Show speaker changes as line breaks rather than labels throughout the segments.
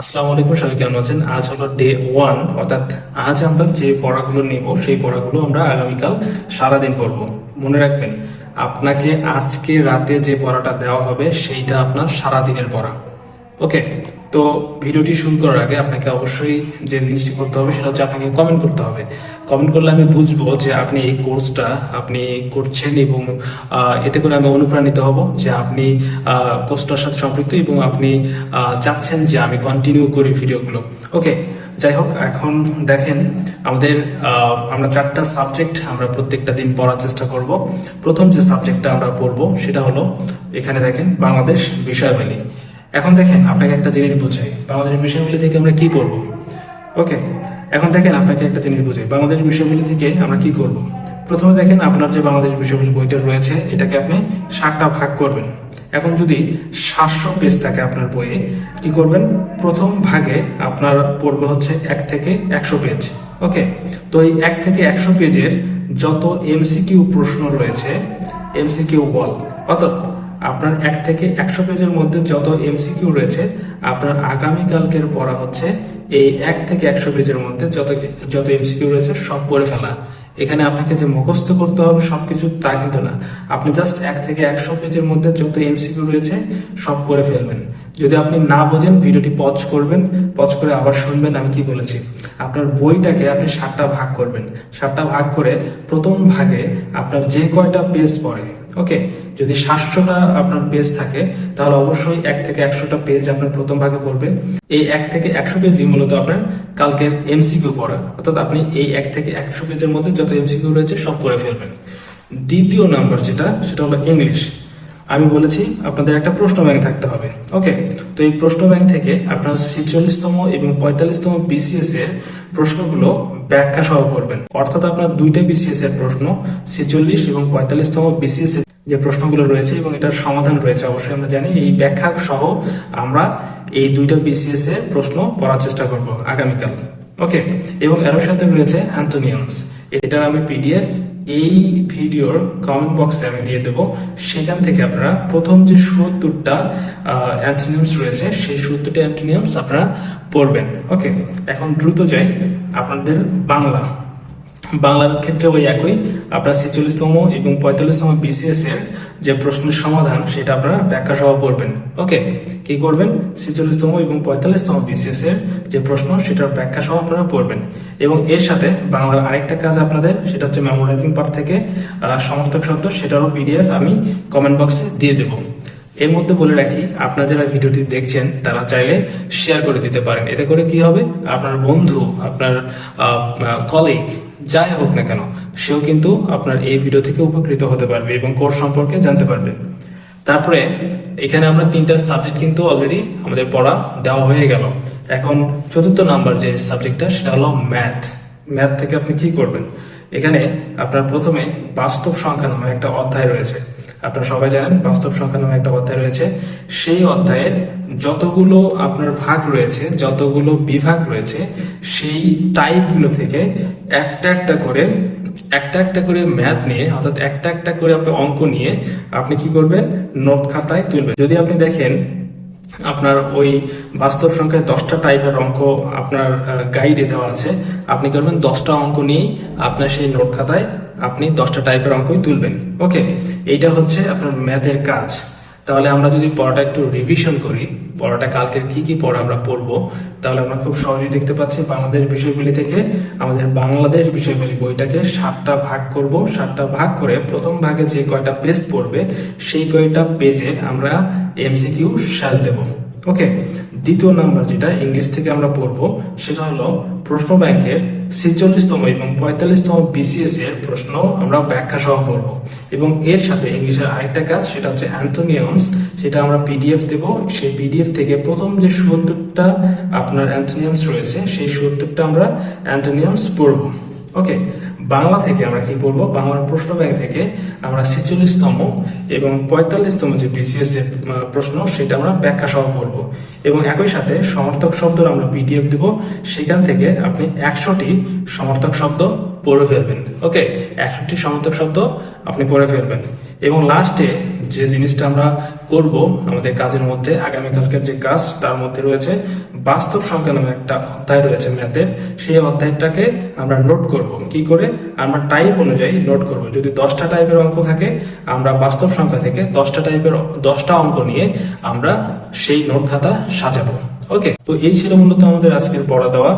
আসসালামু আলাইকুম, সবাই কেমন আছেন? আজ হলো ডে ওয়ান অর্থাৎ আজ আমরা যে পড়াগুলো নেব, সেই পড়াগুলো আমরা আগামীকাল সারাদিন পড়ব। মনে রাখবেন, আপনাকে আজকে রাতে যে পড়াটা দেওয়া হবে, সেইটা আপনার সারাদিনের পড়া। ওকে তো ভিডিওটি শুরু করার আগে আপনাকে অবশ্যই যে জিনিসটি করতে হবে, সেটা হচ্ছে আপনাকে কমেন্ট করতে হবে। কমেন্ট করলে আমি বুঝব যে আপনি এই কোর্সটা আপনি করছেন এবং এতে করে আমি অনুপ্রাণিত হব যে আপনি কোর্সটার সাথে সম্পৃক্ত এবং আপনি চাচ্ছেন যে আমি কন্টিনিউ করি ভিডিওগুলো ওকে যাই হোক, এখন দেখেন আমাদের আমরা চারটা সাবজেক্ট আমরা প্রত্যেকটা দিন পড়ার চেষ্টা করব। প্রথম যে সাবজেক্টটা আমরা পড়ব সেটা হলো, এখানে দেখেন বাংলাদেশ বিষয়াবলী। এখন দেখেন আপনাকে একটা জিনিস বুঝাই। বাংলাদেশ বিষয়গুলি থেকে আমরা কি করব ওকে এখন দেখেন আপনাকে একটা জিনিস বুঝাই। বাংলাদেশ বিষয়গুলি থেকে আমরা কি করব? প্রথমে দেখেন আপনার যে বাংলাদেশ বিষয়গুলি বইটা রয়েছে, এটাকে আপনি ষাটটা ভাগ করবেন। এখন যদি সাতশো পেজ থাকে আপনার বইয়ে, কি করবেন? প্রথম ভাগে আপনার পড়বে হচ্ছে এক থেকে একশো পেজ ওকে তো এই এক থেকে একশো পেজের যত এমসিকিউ প্রশ্ন রয়েছে এমসিকিউ বল অর্থাৎ আপনার এক থেকে একশো পেজের মধ্যে যত এমসিকিউ রয়েছে, আপনার আগামীকালকের পড়া হচ্ছে এই এক থেকে একশো পেজের মধ্যে যত যত এমসিকিউ রয়েছে সব পড়ে ফেলা। এখানে আপনাকে যে মুখস্থ করতে হবে সবকিছু তা কিন্তু না। আপনি জাস্ট এক থেকে একশো পেজের মধ্যে যত এমসিকিউ রয়েছে সব পড়ে ফেলবেন। যদি আপনি না বোঝেন, ভিডিওটি পজ করবেন, পজ করে আবার শুনবেন আমি কি বলেছি। আপনার বইটাকে আপনি সাতটা ভাগ করবেন। সাতটা ভাগ করে প্রথম ভাগে আপনার যে কয়টা পেজ পড়ে ওকে যদি সাতশোটা আপনার পেজ থাকে, তাহলে অবশ্যই এক থেকে একশোটা পেজ আপনার প্রথম ভাগে পড়বে এই এক থেকে একশো পেজই মূলত আপনার কালকের এমসিকিউ পড়া অর্থাৎ আপনি এই এক থেকে একশো পেজের মধ্যে যত এমসিকিউ রয়েছে সব পড়ে ফেলবেন। দ্বিতীয় নাম্বার যেটা, সেটা হলো ইংলিশ আমি বলেছি, আপনাদের একটা প্রশ্ন ব্যাংক থাকতে হবে। ওকে তো এই প্রশ্ন ব্যাংক থেকে আপনার ছেচল্লিশতম এবং পঁয়তাল্লিশতম বিসিএস এর প্রশ্নগুলো ব্যাখ্যা সহ করবেন অর্থাৎ আপনার দুইটা বিসিএস এর প্রশ্ন, ছেচল্লিশ এবং পঁয়তাল্লিশতম বিসিএস যে প্রশ্নগুলো রয়েছে এবং এটার সমাধান রয়েছে, অবশ্যই আমরা জানি। এই ব্যাখ্যা সহ আমরা এই দুইটা বিসিএস এর প্রশ্ন পড়ার চেষ্টা করব আগামীকাল। ওকে এবং এর সাথে রয়েছে অ্যান্থোনিয়ামস এটার আমি পিডিএফ এই ভিডিওর কমেন্ট বক্সে আমি দিয়ে দেবো। সেখান থেকে আপনারা প্রথম যে সত্তরটা অ্যান্থোনিয়ামস রয়েছে, সেই সত্তরটা অ্যান্থোনিয়ামস আপনারা পড়বেন। ওকে এখন দ্রুত যাই আপনাদের বাংলা। বাংলার ক্ষেত্রে ওই একই। আপনারা ছেচল্লিশতম এবং পঁয়তাল্লিশতম বিসিএস এর যে প্রশ্নের সমাধান, সেটা আপনারা ব্যাখ্যা সহ পড়বেন। ওকে, কি করবেন? ছেচল্লিশতম এবং পঁয়তাল্লিশতম বিসিএস এর যে প্রশ্ন, সেটার ব্যাখ্যা সহ আপনারা পড়বেন। এবং এর সাথে বাংলার আরেকটা কাজ আপনাদের, সেটা হচ্ছে মেমোরাইজিং পার্ট থেকে সমর্থক শব্দ, সেটারও পিডিএফ আমি কমেন্ট বক্সে দিয়ে দেবো। এর মধ্যে বলে রাখি, আপনারা যারা ভিডিওটি দেখছেন, তারা চাইলে শেয়ার করে দিতে পারেন। এতে করে কি হবে? আপনার বন্ধু, আপনার কলিগ যাই হোক না কেন, সেও কিন্তু আপনার এই ভিডিও থেকে উপকৃত হতে পারবে এবং কোর্স সম্পর্কে জানতে পারবে। তারপরে, এখানে আমরা তিনটা সাবজেক্ট কিন্তু অলরেডি আমাদের পড়া দেওয়া হয়ে গেল। এখন চতুর্থ নাম্বার যে সাবজেক্টটা সেটা হলো ম্যাথ ম্যাথ থেকে আপনি কি করবেন? এখানে আপনার প্রথমে বাস্তব সংখ্যা নামে একটা অধ্যায় রয়েছে। আপনারা সবাই জানেন, বাস্তব সংখ্যা নামে একটা অধ্যায় রয়েছে। সেই অধ্যায়ের যতগুলো আপনার ভাগ রয়েছে, যতগুলো বিভাগ রয়েছে, সেই টাইপগুলো থেকে একটা একটা করে, একটা একটা করে ম্যাথ নিয়ে, অর্থাৎ একটা একটা করে আপনি অঙ্ক নিয়ে আপনি কি করবেন? নোট খাতায় তুলবেন। যদি আপনি দেখেন আপনার ওই বাস্তব সংখ্যায় দশটা টাইপের অঙ্ক আপনার গাইডে দেওয়া আছে। আপনি করবেন? দশটা অঙ্ক নিয়েই আপনার সেই নোট খাতায় আপনি দশটা টাইপের অঙ্কই তুলবেন। ওকে এইটা হচ্ছে আপনার ম্যাথের কাজ। তাহলে আমরা যদি পড়াটা একটু রিভিশন করি পড়াটা কালকের কি কি পড়া আমরা পড়ব তাহলে আমরা খুব সহজেই দেখতে পাচ্ছি বাংলাদেশ বিষয়গুলি থেকে আমাদের বাংলাদেশ বিষয়গুলি বইটাকে সাতটা ভাগ করব। সাতটা ভাগ করে প্রথম ভাগে যে কয়টা পেজ পড়বে, সেই কয়টা পেজে আমরা এমসিকিউ সাজ দেব। ওকে দ্বিতীয় নাম্বার যেটা ইংলিশ থেকে আমরা পড়ব, সেটা হলো প্রশ্ন ব্যাংকের ছেচল্লিশতম এবং পঁয়তাল্লিশতম বিসিএস এর প্রশ্ন আমরা ব্যাখ্যা সহ পড়ব। এবং এর সাথে ইংলিশের আরেকটা কাজ, সেটা হচ্ছে অ্যান্থোনিয়ামস, সেটা আমরা পিডিএফ দেব। সেই পিডিএফ থেকে প্রথম যে সত্তরটা আপনার অ্যান্থোনিয়ামস রয়েছে, সেই সত্তরটা আমরা অ্যান্থোনিয়ামস পড়ব। ওকে বাংলা থেকে আমরা কি পড়ব? বাংলার প্রশ্ন ব্যাংক থেকে আমরা ছেচল্লিশতম এবং পঁয়তাল্লিশতম যে বিসিএস এর প্রশ্ন, সেটা আমরা ব্যাখ্যা সহ পড়ব। এবং একই সাথে সমর্থক শব্দ আমরা পিডিএফ দেব। সেখান থেকে আপনি একশোটি সমর্থক শব্দ পড়ে ফেলবেন। ওকে? একশোটি সমর্থক শব্দ আপনি পড়ে ফেলবেন। এবং লাস্টে যে জিনিসটা আমরা করব আমাদের কাজের মধ্যে, আগামীকালকের যে কাজ, তার মধ্যে রয়েছে বাস্তব সংখ্যা নামে একটা অধ্যায় রয়েছে ম্যাথের সেই অধ্যায়টাকে আমরা নোট করব। কি করে? আমরা টাইপ অনুযায়ী নোট করব। যদি দশটা টাইপের অঙ্ক থাকে, আমরা বাস্তব সংখ্যা থেকে দশটা টাইপের দশটা অঙ্ক নিয়ে আমরা সেই নোট খাতা সাজাবো। ওকে তো এই ছিল মূলত আমাদের আজকের পড়া দেওয়া।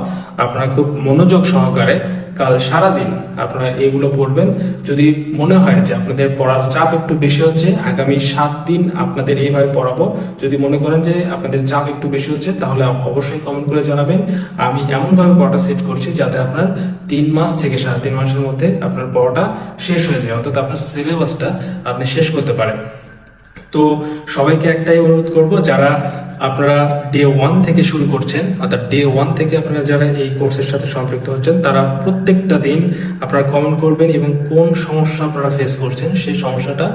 আপনারা খুব মনোযোগ সহকারে কাল সারাদিন আপনারা এগুলো পড়বেন। যদি মনে হয় যে আপনাদের পড়ার চাপ একটু বেশি হচ্ছে, আগামী সাত দিন আপনাদের এইভাবে পড়াবো। যদি মনে করেন যে আপনাদের চাপ একটু বেশি হচ্ছে, তাহলে অবশ্যই কমেন্ট করে জানাবেন। আমি এমনভাবে পড়াটা সেট করছি যাতে আপনার তিন মাস থেকে সাড়ে তিন মাসের মধ্যে আপনার পড়াটা শেষ হয়ে যায়, অর্থাৎ আপনার সিলেবাসটা আপনি শেষ করতে পারেন। তো সবাইকে একটাই অনুরোধ করব, যারা আপনারা ডে ওয়ান থেকে শুরু করছেন, অর্থাৎ ডে ওয়ান থেকে আপনারা যারা এই কোর্সের সাথে সম্পৃক্ত হচ্ছেন, তারা প্রত্যেকটা দিন আপনারা কমেন্ট করবেন এবং কোন সমস্যা আপনারা ফেস করছেন, সেই সমস্যাটা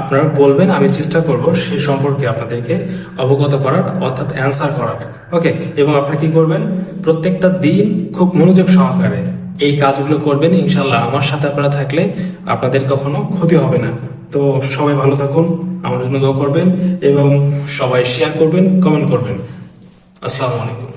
আপনারা বলবেন, আমি চেষ্টা করব সে সম্পর্কে আপনাদেরকে অবগত করার, অর্থাৎ অ্যান্সার করার। ওকে এবং আপনারা কি করবেন? প্রত্যেকটা দিন খুব মনোযোগ সহকারে এই কাজগুলো করবেন ইনশাল্লাহ আমার সাথে আপনারা থাকলে আপনাদের কখনো ক্ষতি হবে না। তো সবাই ভালো থাকুন, আমার জন্য দোয়া করবেন এবং সবাই শেয়ার করবেন কমেন্ট করবেন। আসসালামু আলাইকুম।